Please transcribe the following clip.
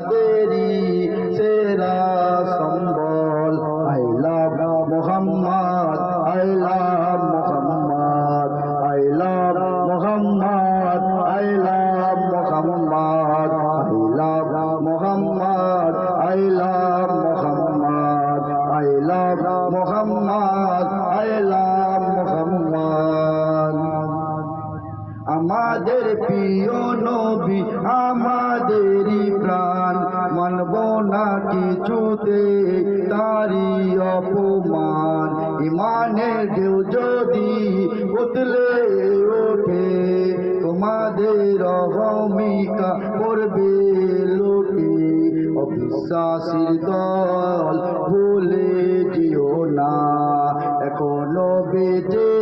দেরি, সেরা সম্বল। I love Mohammad, I love Mohammad, I love Mohammad, I love Mohammad, I love Mohammad, I love Mohammad, I love Mohammad, I love আমাদের প্রিয় নবী, আমাদেরই প্রাণ। মানব না কিছুতে তারি অপমান। ইমানের ঢেউ যদি উতলে ওঠে, তোমাদের ভূমিকা করবে লোকে। অবিশ্বাসীর দল ভুলে যেও না। এখনও বেঁচে